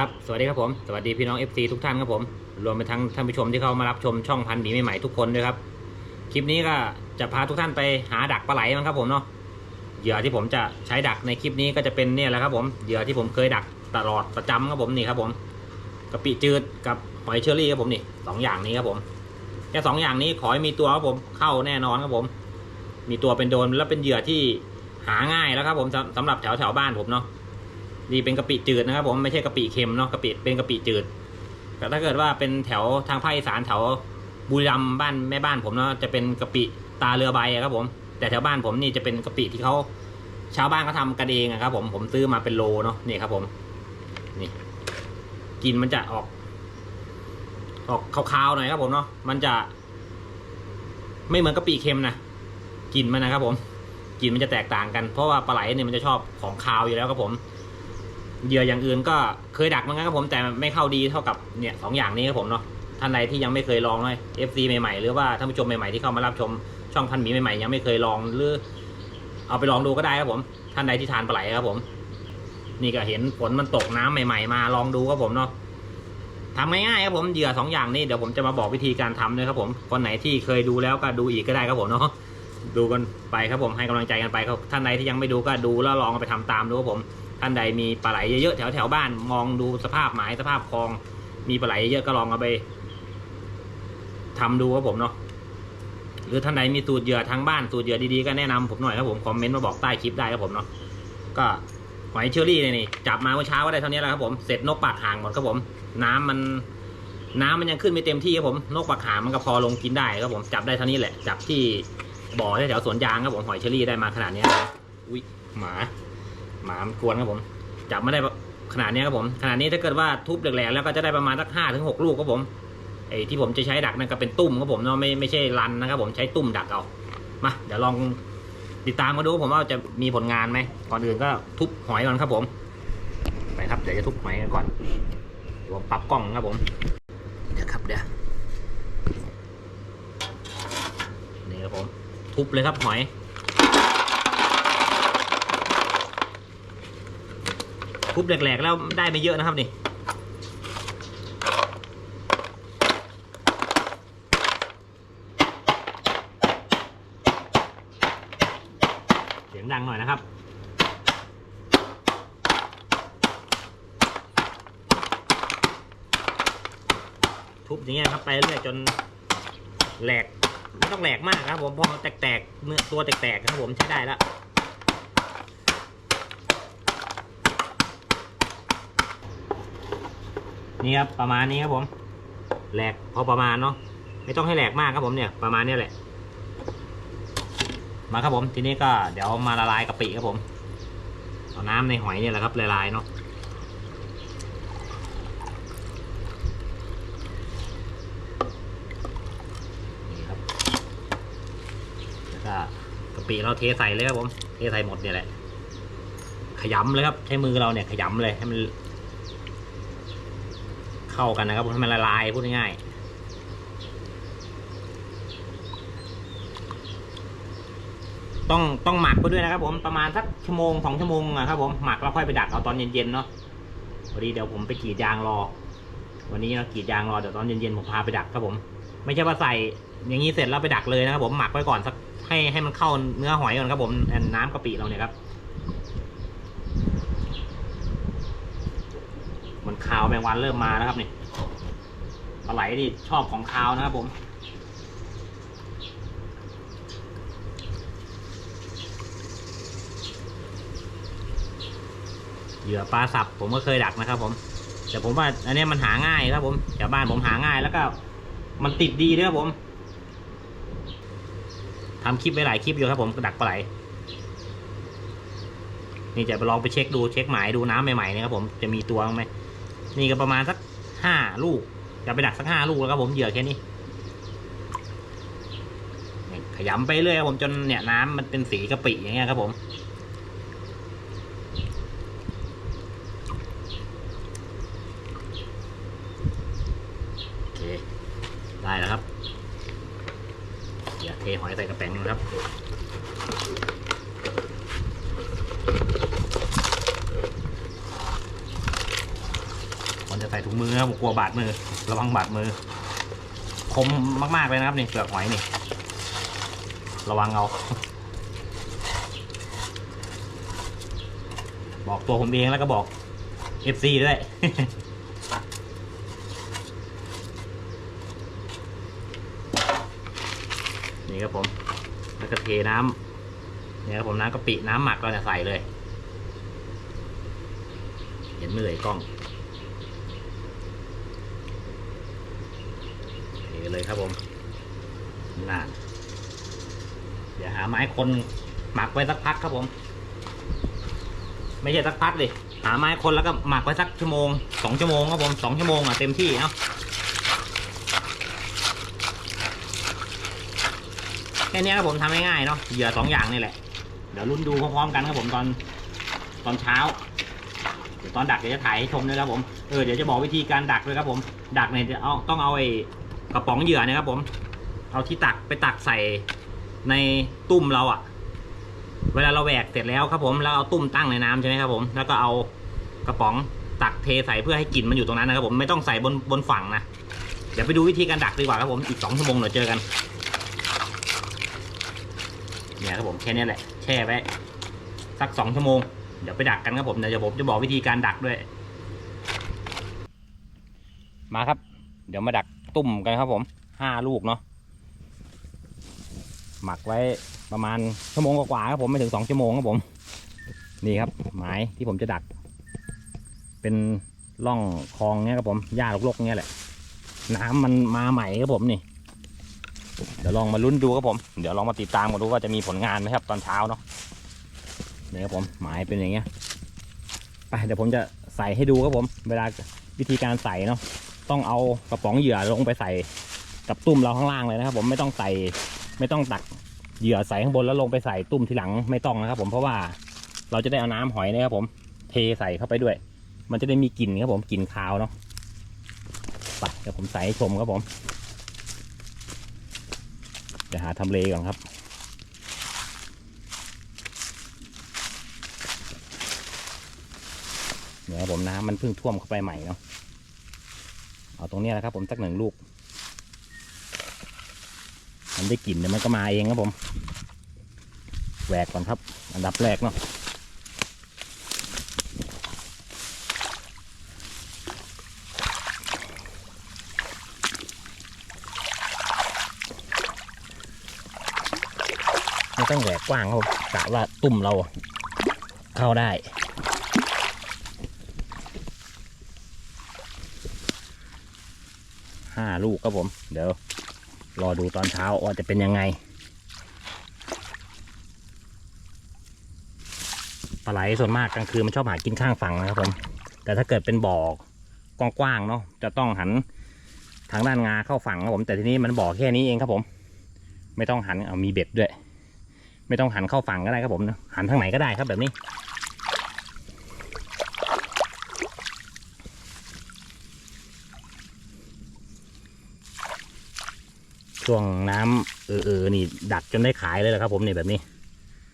ครับ สวัสดีครับผม สวัสดีพี่น้อง FC ทุกท่านครับผม รวมไปทั้งท่านผู้ชมที่เข้ามารับชมช่องพันธุ์หมีใหม่ๆทุกคนด้วยครับ คลิปนี้ก็จะพาทุกท่านไปหาดักปลาไหลมั้งครับผมเนาะ เหยื่อที่ผมจะใช้ดักในคลิปนี้ก็จะเป็นเนี่ยแหละครับผม เหยื่อที่ผมเคยดักตลอดประจำครับผมนี่ครับผมกะปิจืดกับหอยเชอรี่ครับผมนี่สองอย่างนี้ครับผมแค่สองอย่างนี้ขอให้มีตัวครับผมเข้าแน่นอนครับผม มีตัวเป็นโดนแล้วเป็นเหยื่อที่หาง่ายแล้วครับผมสำสำหรับแถวแถวบ้านผมเนาะ นี่เป็นกะปิจืดนะครับผมไม่ใช่กะปิเค็มเนาะกะปิเป็นกะปิจืดแต่ถ้าเกิดว่าเป็นแถวทางภาคอีสานแถวบุรีรัมย์บ้านแม่บ้านผมเนาะจะเป็นกะปิตาเรือใบครับผม แต่แถวบ้านผมนี่จะเป็นกะปิที่เขาชาวบ้านเขาทำกันเองอะครับผมผมซื้อมาเป็นโลเนาะนี่ครับผม นี่กลินมันจะออก ออกคาวๆหน่อยครับผมเนาะมันจะ ไม่เหมือนกะปิเค็มนะกลิ่นมันนะครับผมกลิ่นมันจะแตกต่างกันเพราะว่าปลาไหลเนี่ยมันจะชอบของคาวอยู่แล้วครับผม เหยื่ออย่างอื่นก็เคยดักเหมือนกันครับผมแต่ไม่เข้าดีเท่ากับเนี่ยสองอย่างนี้ครับผมเนาะท่านใดที่ยังไม่เคยลองเลย FC ใหม่ๆ หรือว่าท่านผู้ชมใหม่ๆที่เข้ามารับชมช่องพันหมีใหม่ๆยังไม่เคยลองหรือ เอาไปลองดูก็ได้ครับผม ท่านใดที่ทานปลาไหลครับผม นี่ก็เห็นฝนมันตกน้ำใหม่ ๆ มาลองดูครับผมเนาะทำง่ายๆครับผมเหยื่อสองอย่างนี้เดี๋ยวผมจะมาบอกวิธีการทำด้วยครับผมคนไหนที่เคยดูแล้วก็ดูอีกก็ได้ครับผมเนาะดูกันไปครับผมให้กำลังใจกันไปครับท่านใดที่ยังไม่ดูก็ดูแล้วลองไปทำตามดูครับผม ท่านใดมีปลาไหลเยอะๆแถวแถวๆบ้านมองดูสภาพหมายสภาพคลอง มีปลาไหลเยอะก็ลองเอาไปทำดูครับผมเนาะหรือท่านใดมีสูตรเหยื่อทางบ้านสูตรเหยื่อดีๆก็แนะนำผมหน่อยครับผมคอมเมนต์มาบอกใต้คลิปได้ครับผมเนาะก็หอยเชอรี่เนี่ยนี่จับมาเมื่อเช้าก็ได้เท่านี้แหละครับผมเสร็จนกปากห่างหมดครับผม น้ำมันน้ำมันยังขึ้นไม่เต็มที่ครับผมนกปากหางมันก็พอลงกินได้ครับผมจับได้เท่านี้แหละจับที่บ่อแถวสวนยางครับผมหอยเชอรี่ได้มาขนาดนี้อุ้ยหมา หมามันกวนครับผม จับไม่ได้ขนาดนี้ครับผมขนาดนี้ถ้าเกิดว่าทุบแหลกๆแล้วก็จะได้ประมาณสักห้าถึงหกลูกครับผมไอ้ที่ผมจะใช้ดักนั่นก็เป็นตุ้มครับผมเนาะไม่ไม่ใช่รันนะครับผมใช้ตุ้มดักเอามาเดี๋ยวลองติดตามมาดูผมว่าจะมีผลงานไหมก่อนอื่นก็ทุบหอยก่อนครับผมไปครับเดี๋ยวจะทุบหอยกันก่อนเดี๋ยวผมปรับกล้องครับผมเดี๋ยวครับเดี๋ยวนี่ครับผมทุบเลยครับหอย ทุบแหลกๆ แล้วได้ไม่เยอะนะครับนี่เสียงดังหน่อยนะครับทุบอย่างเงี้ยครับไปเรื่อยจนแหลกไม่ต้องแหลกมากครับผมพอแตกๆเนื้อตัวแตกๆครับผมใช้ได้แล้ว นี่ครับประมาณนี้ครับผมแหลกพอประมาณเนาะไม่ต้องให้แหลกมากครับผมเนี่ยประมาณนี้แหละ มาครับผมทีนี้ก็เดี๋ยวมาละลายกะปิครับผมเอาน้ำในหอยเนี่ยแหละครับละลายเนาะนี่ครับแล้วก็กะปิเราเทใส่เลยครับผมเทใส่หมดเนี่ยแหละขยำเลยครับใช้มือเราเนี่ยขยำเลยให้มัน เข้ากันนะครับให้มันละลายพูดง่ายต้องต้องหมักไปด้วยนะครับผมประมาณสักชั่วโมงสองชั่วโมงนะครับผมหมักแล้วค่อยไปดักเอาตอนเย็นๆเนาะวันนี้เดี๋ยวผมไปกรีดยางรอ วันนี้เรากรีดยางรอเดี๋ยวตอนเย็นๆผมพาไปดักครับผม ไม่ใช่ว่าใส่อย่างนี้เสร็จแล้วไปดักเลยนะครับผมหมักไว้ก่อนสักให้ให้มันเข้าเนื้อหอยก่อนครับผมน้ำกะปิเราเนี่ยครับ มันคาวแมงวันเริ่มมาแล้วครับนี่ปลาไหลนี่ชอบของคาวนะครับผมเหยื่อปลาสับผมก็เคยดักนะครับ ผมแต่ผมว่าอันนี้มันหาง่ายครับผมแถวบ้านผมหาง่ายแล้วก็ มันติดดีด้วยครับผมทำคลิปไว้หลายคลิปอยู่ครับผมดักปลาไหลนี่จะไปลองไปเช็คดูเช็คหมายดูน้ำใหม่ๆนี่ครับผมจะมีตัวไหม นี่ก็ประมาณสักห้าลูกจะไปดักสักห้าลูกแล้วครับผมเหยื่อแค่นี้ขยำไปเรื่อยครับผมจนเนี่ยน้ำมันเป็นสีกะปิอย่างเงี้ยครับผมโอเคได้แล้วครับเดี๋ยวเทหอยใส่กระแป้งนะครับ น ส่ถุงมือครับกลัวบาดมือ ระวังบาดมือ คมมากๆเลยนะครับนี่เปลือกหอยนี่ ระวังเอา บอกตัวผมเองแล้วก็บอก FC ด้วยนี่ครับผม แล้วก็เทน้ำเนี่ยครับผมน้ำกะปิน้ำหมักเราจะใส่เลย เห็นไหมเลยกล้อง เทเลยครับผมน่าเดี๋ยวหาไม้คนหมักไว้สักพักครับผม ไม่ใช่สักพักดิหาไม้คนแล้วก็หมักไว้สักชั่วโมงสองชั่วโมงครับผมสองชั่วโมงอะเต็มที่เนาะแค่นี้ครับผมทำง่ายๆเนาะเหยื่อสองอย่างนี่แหละ เดี๋ยวรุ่นดูพร้อมๆกันครับผมตอนตอนเช้าเดี๋ยวตอนดักเดี๋ยวจะถ่ายให้ชมด้วยครับผม เออเดี๋ยวจะบอกวิธีการดักด้วยครับผม ดักเนี่ยจะเอาต้องเอาไอ้ กระป๋องเหยื่อเนะครับผม เอาที่ตักไปตักใส่ในตุ้มเราอะเวลาเราแหวกเสร็จแล้วครับผมแล้วเอาตุ้มตั้งในน้ำใช่ไหมครับผม แล้วก็เอากระป๋องตักเทใส่เพื่อให้กลิ่นมันอยู่ตรงนั้นนะครับผมไม่ต้องใส่บนบนฝั่งนะเดี๋ยวไปดูวิธีการดักดีกว่าครับผมอีกสองชั่วโมงเดี๋ยวเจอกันเนี่ยครับผมแค่นี้แหละแช่ไว้สักสองชั่วโมงเดี๋ยวไปดักกันครับผมเดี๋ยวผมจะบอกวิธีการดักด้วย มาครับ เดี๋ยวมาดัก ตุ่มกันครับผมห้าลูกเนาะหมักไว้ประมาณชั่วโมงกว่าๆครับผมไม่ถึงสองชั่วโมงครับผม นี่ครับหมายที่ผมจะดัก เป็นร่องคลองเนี้ยครับผมหญ้าลกๆเนี้ยแหละ น้ำมันมาใหม่ครับผมนี่ เดี๋ยวลองมาลุ้นดูครับผม เดี๋ยวลองมาติดตามกันดูว่าจะมีผลงานไหมครับตอนเช้าเนาะนี่ครับผมหมายเป็นอย่างเงี้ยไปเดี๋ยวผมจะใส่ให้ดูครับผม เวลาวิธีการใส่เนาะ ต้องเอากระป๋องเหยื่อลงไปใส่กับตุ้มเราข้างล่างเลยนะครับ ผมไม่ต้องใส่ไม่ต้องตักเหยื่อใส่ข้างบนแล้วลงไปใส่ตุ้มทีหลังไม่ต้องนะครับ ผมเพราะว่าเราจะได้เอาน้ำหอยเนะครับผมเทใส่เข้าไปด้วย มันจะได้มีกลิ่นครับผมกลิ่นคาวเนาะไปเดี๋ยวผมใส่ให้ชมครับผมเดี๋ยวหาทำเลก่อนครับเนี่ยผมน้ำมันเพิ่งท่วมเข้าไปใหม่เนาะ เอาตรงนี้นะครับ ผมสักหนึ่งลูก มันได้กลิ่นเดี๋ยวมันก็มาเองครับผมแหวกก่อนครับ อันดับแรกเนาะไม่ต้องแหวกกว้างครับกะว่าตุ่มเราเข้าได้ ห้าลูกครับผม เดี๋ยวรอดูตอนเช้าว่าจะเป็นยังไง ปลาไหลส่วนมากกลางคืนมันชอบหากินข้างฝั่งนะครับผม แต่ถ้าเกิดเป็นบ่อกว้างๆเนาะจะต้องหันทางด้านงาเข้าฝั่งครับผม แต่ทีนี้มันบ่อแค่นี้เองครับผม ไม่ต้องหันเอามีเบ็ดด้วย ไม่ต้องหันเข้าฝั่งก็ได้ครับผมนะหันทางไหนก็ได้ครับแบบนี้ ช่วงน้ำเออเออนี่ดักจนได้ขายเลยแหละครับ ผมนี่แบบนี้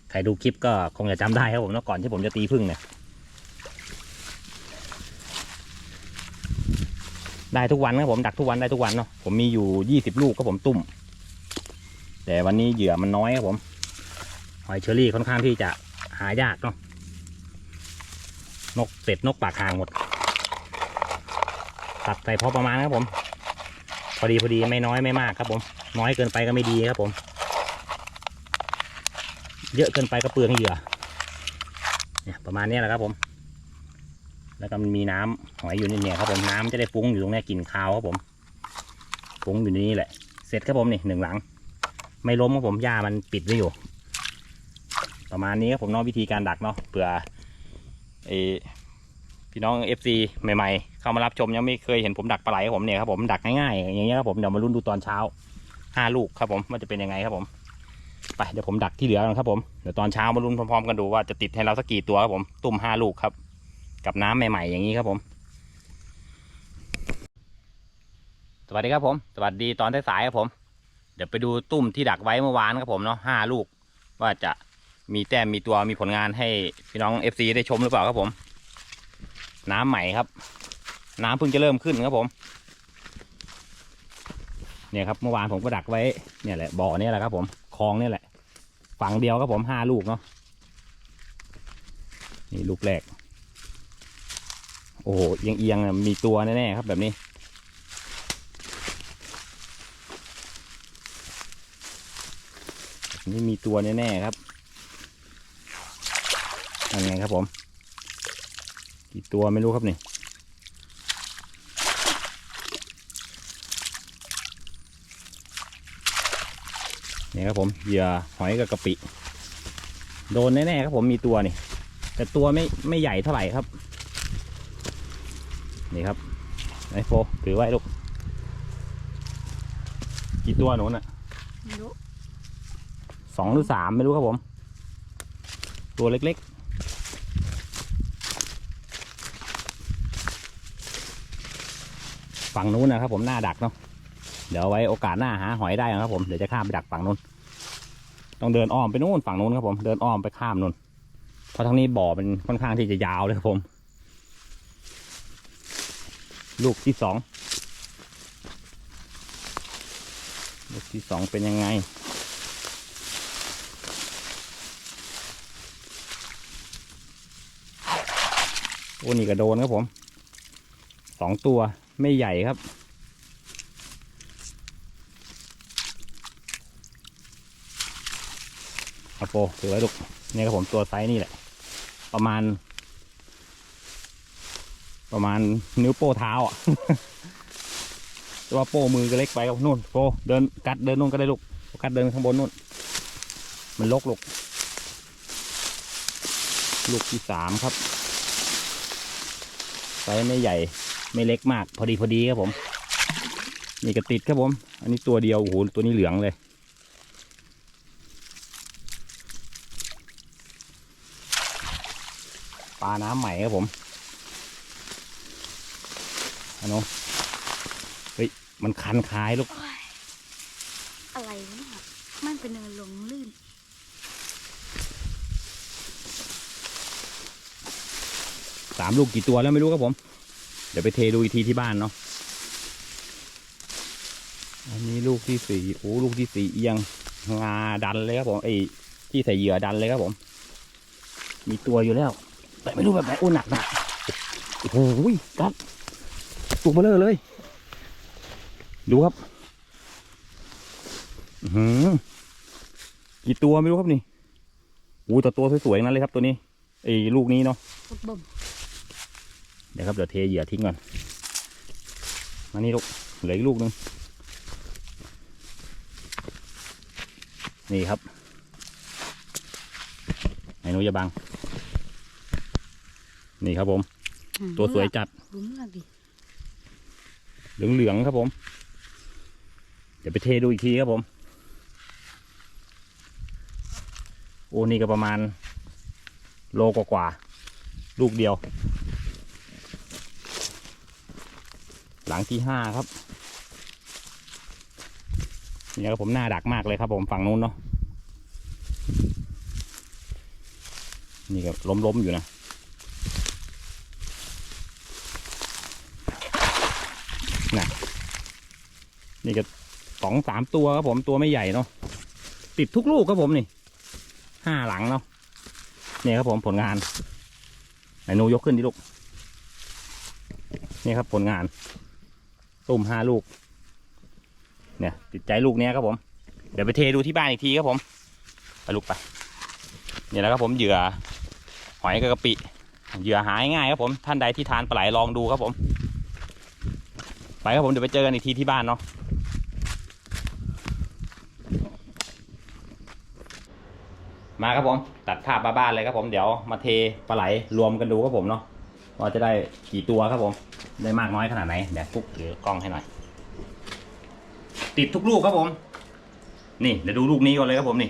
ใครดูคลิปก็คงจะจำได้ครับผมเนาะก่อนที่ผมจะตีพึ่งเนี่ยได้ทุกวันครับผมดักทุกวันได้ทุกวันเนาะผมมีอยู่ยี่สิบลูกครับผมตุ่ม แต่วันนี้เหยื่อมันน้อยครับผมหอยเชอรี่ค่อนข้างที่จะหายากเนาะนกเป็ดนกปากหางหมด ตัดใส่พอประมาณครับผม พอดีพอดีไม่น้อยไม่มากครับผม น้อยเกินไปก็ไม่ดีครับผม เยอะเกินไปก็เปลืองเหยื่อเนี่ยประมาณนี้แหละครับผม แล้วก็มันมีน้ำหอยอยู่ในเนี่ยครับผมน้ำจะได้ฟุ้งอยู่ตรงนี้กลิ่นคาวครับผมฟุ้งอยู่ในนี้แหละ เสร็จครับผมนี่หนึ่งหลัง ไม่ล้มครับผมหญ้ามันปิดไว้อยู่ ประมาณนี้ครับผมเนาะวิธีการดักเนาะเผื่อไอพี่น้อง FC ใหม่ๆ เข้ามารับชมยังไม่เคยเห็นผมดักปลาไหลครับผมเนี่ยครับผมดักง่ายๆอย่างเงี้ยครับผมเดี๋ยวมาลุ้นดูตอนเช้า ห้าลูกครับผมว่าจะเป็นยังไงครับผมไปเดี๋ยวผมดักที่เหลือกันครับผมเดี๋ยวตอนเช้ามาลุ้นพร้อมๆกันดูว่าจะติดให้เราสักกี่ตัวครับผมตุ่มห้าลูกครับ กับน้ำใหม่ๆอย่างนี้ครับผม สวัสดีครับผม สวัสดีตอนสายๆครับผม เดี๋ยวไปดูตุ่มที่ดักไว้เมื่อวานครับผมเนาะห้าลูก ว่าจะมีแต้มมีตัวมีผลงานให้พี่น้อง FC ได้ชมหรือเปล่าครับผม น้ำใหม่ครับ น้ำเพิ่งจะเริ่มขึ้นครับผม เนี่ยครับเมื่อวานผมก็ดักไว้เนี่ยแหละบ่อเนี่ยแหละครับ ผมคลองเนี่ยแหละฝั่งเดียวครับผมห้าลูกเนาะนี่ลูกแรก โอ้โหเอียงเอียงๆมีตัวแน่ๆครับแบบนี้ นี่มีตัวแน่ๆครับยังไงครับผม กี่ตัวไม่รู้ครับนี่ นี่ครับผมเหยื่อหอยกับกะปิ โดนแน่ๆครับผมมีตัวนี่ แต่ตัวไม่ไม่ใหญ่เท่าไหร่ครับ นี่ครับไอโฟถือไว้ลูกกี่ตัวหนูน่ะไม่รู้สองหรือสามไม่รู้ครับผม ตัวเล็กๆ ฝั่งนู้นนะครับผมหน้าดักเนาะเดี๋ยวไว้โอกาสหน้าหาหอยได้นะครับผมเดี๋ยวจะข้ามไปดักฝั่งนู้น ต้องเดินอ้อมไปนู้นฝั่งนู้นครับผม เดินอ้อมไปข้ามนู้นเพราะทั้งนี้บ่อเป็นค่อนข้างที่จะยาวเลยครับผม ลูกที่สอง ลูกที่สองเป็นยังไงโอ้นี่ก็โดนครับผม สองตัวไม่ใหญ่ครับ เอาโปถือไว้ลูกนี่ครับผมตัวไซส์นี่แหละ ประมาณ ประมาณนิ้วโป้เท้าอะแต่ว่าโป้มือก็เล็กไปครับนู่นโปเดินกัดเดินนู่นก็ได้ลูกกัดเดินข้างบนนู่น มันลกลูกลูกที่สามครับไซส์ไม่ใหญ่ไม่เล็กมาก พอดีพอดีครับผม นี่ก็ติดครับผม อันนี้ตัวเดียวโอ้โหตัวนี้เหลืองเลย ปลาน้ำใหม่ครับผมอันนู้นเฮ้ย มันคันคายลูกโอ้ยอะไรวะเนี่ยมันเป็นเนินลงลื่น สามลูกกี่ตัวแล้วไม่รู้ครับผม เดี๋ยวไปเทดูอีกทีที่บ้านเนาะ อันนี้ลูกที่สี่โอ้ลูกที่สี่เอียง งาดันเลยครับผมไอ้ที่ใส่เหยื่อดันเลยครับผม มีตัวอยู่แล้ว แต่ไม่รู้แบบไหนโอ้หนักหนักโอ้โหกัดตัวเบลอเลย ดูครับอือหือกี่ตัวไม่รู้ครับนี่โอ้แต่ตัวสวยๆทั้งนั้นเลยครับตัวนี้ไอ้ลูกนี้เนาะฟุตบ่มเดี๋ยวครับเดี๋ยวเทเหยื่อทิ้งก่อนมานี่ลูกเหลืออีกลูกหนึงนี่ครับไอ้หนูอย่าบัง นี่ครับผมอืมตัวสวยจัดดูเมือกดิเหลืองๆครับผม เดี๋ยวไปเทดูอีกทีครับผม โอ้นี่ก็ประมาณ โลกว่าๆลูกเดียว หลังที่ห้าครับนี่ครับผมหน้าดักมากเลยครับผมฝั่งนู้นเนาะนี่ก็ล้มๆอยู่นะ นี่ก็สองสามตัวครับผมตัวไม่ใหญ่เนาะติดทุกลูกครับผมนี่ห้าหลังเนาะนี่ครับผมผลงานไหนนูยกขึ้นดิลูกนี่ครับผลงาน ตุ่มห้าลูก เนี่ยติดใจลูกเนี้ยครับผม เดี๋ยวไปเทดูที่บ้านอีกทีครับผมไปลูกไปเนี่ยแหละครับผมเหยื่อหอยกับกะปิเหยื่อหายง่ายครับผมท่านใดที่ทานปลาไหลลองดูครับผม ไปครับผมเดี๋ยวไปเจอกันอีกทีที่บ้านเนาะ มาครับผมตัดภาพมาบ้านเลยครับผมเดี๋ยวมาเทปลาไหลรวมกันดูครับผมเนาะว่าจะได้กี่ตัวครับผม ได้มากน้อยขนาดไหนเดี๋ยวปุ๊กหรือกล้องให้หน่อย ติดทุกลูกครับผม นี่เดี๋ยวดูลูกนี้ก่อนเลยครับผมนี่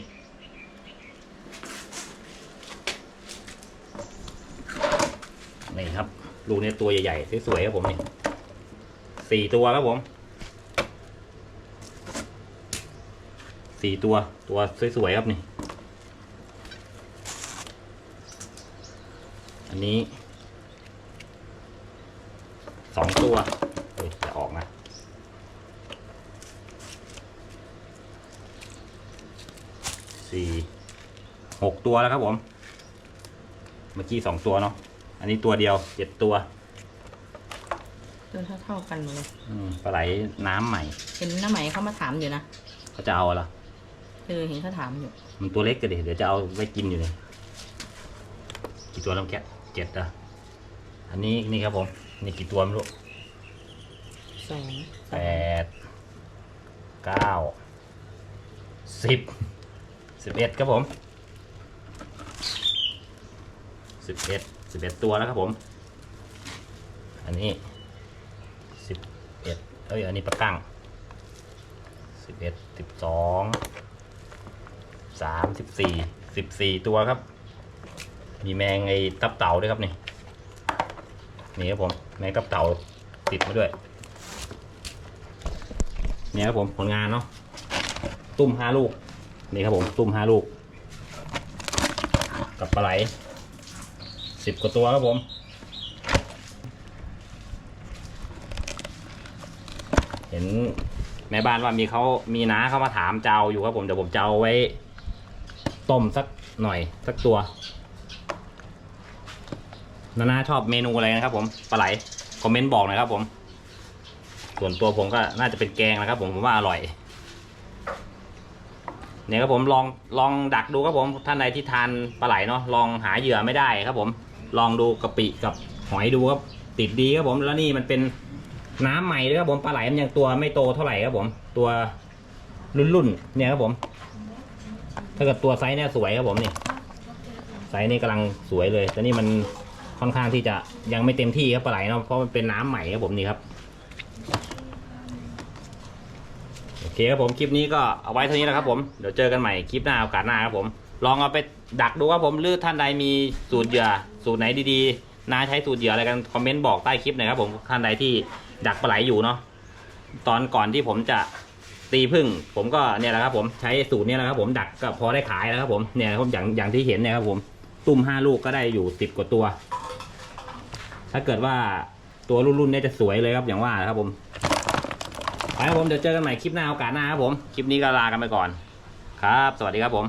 นี่ครับลูกนี้ตัวใหญ่ๆสวยๆครับผมนี่สี่ตัวครับผมสี่ตัวตัวสวยๆครับนี่ อันนี้สองตัวเฮ้ยจะออกนะสี่หกตัวแล้วครับผม เมื่อกี้สองตัวเนาะอันนี้ตัวเดียวเจ็ดตัวตัวเท่าเท่าๆกันหมดเลยอืมปลาไหลน้ำใหม่ เห็นน้าไหมเขามาถามอยู่นะเขาจะเอาเหรอเออเห็นเขาถามอยู่ มันตัวเล็กกันดิเดี๋ยวจะเอาไว้กินอยู่เลยกี่ตัวแล้วแกะ เจ็ดอะอันนี้นี่ครับผมนี่กี่ตัวไม่รู้สองแปดเก้าสิบสิบเอ็ดครับผมสิบเอ็ดสิบเอ็ดตัวแล้วครับผม อันนี้สิบเอ็ดเอ้ยอันนี้ปลากั้งสิบเอ็ดสิบสองสามสิบสี่สิบสี่ตัวครับ มีแมงไอ้ตับเต่าด้วยครับนี่นี่ครับผมแมงตับเต่าติดมาด้วยเนี่ยครับผมผลงานเนาะตุ้มห้าลูกนี่ครับผมตุ้มห้าลูก กับปลาไหลสิบกว่าตัวครับผมเห็นแม่บ้านว่ามีเขามีน้าเขามาถามเจ้าอยู่ครับผมเดี๋ยวผมเจะเอาไว้ ต้มสักหน่อยสักตัว นานาชอบเมนูอะไรนะครับผมปลาไหลคอมเมนต์บอกหน่อยครับผม ส่วนตัวผมก็น่าจะเป็นแกงนะครับ ผมผมว่าอร่อยเนี่ยครับผมลองลองดักดูครับผมท่านใดที่ทานปลาไหลเนาะลองหาเหยื่อไม่ได้ครับ ผมลองดูกะปิกับหอยดูครับติดดีครับผมแล้วนี่มันเป็นน้ำใหม่ด้วยครับผมปลาไหลมันยังตัวไม่โตเท่าไหร่ครับผม ตัวรุ่นๆเนี่ยครับผม ถ้าเกิดตัวไซส์เนี่ยสวยครับผมนี่ไซส์นี่กำลังสวยเลยแต่นี่มัน ค่อนข้างที่จะยังไม่เต็มที่ครับปลาไหลเนาะเพราะมันเป็นน้ำใหม่ครับผมนี่ครับโอเคครับผมคลิปนี้ก็เอาไว้เท่านี้นะครับผมเดี๋ยวเจอกันใหม่คลิปหน้าโอกาสหน้าครับผม ลองเอาไปดักดูครับผมหรือท่านใดมีสูตรเหยื่อสูตรไหนดีๆนาใช้สูตรเหยื่ออะไรกันคอมเมนต์บอกใต้คลิปหน่อยครับผมท่านใดที่ดักปลาไหลอยู่เนาะตอนก่อนที่ผมจะตีพึ่ง ผมก็เนี่ยแหละครับผมใช้สูตรนี้แหละครับผมดักก็พอได้ขายแล้วครับผมเนี่ยครับอย่างอย่างที่เห็นเนี่ยครับผมตุ่มห้าลูกก็ได้อยู่สิบกว่าตัว ถ้าเกิดว่าตัวรุ่นๆเนี่ยจะสวยเลยครับอย่างว่านะครับผมไปครับผมเดี๋ยวเจอกันใหม่คลิปหน้าโอกาสหน้าครับผม คลิปนี้ก็ลากันไปก่อน ครับ สวัสดีครับผม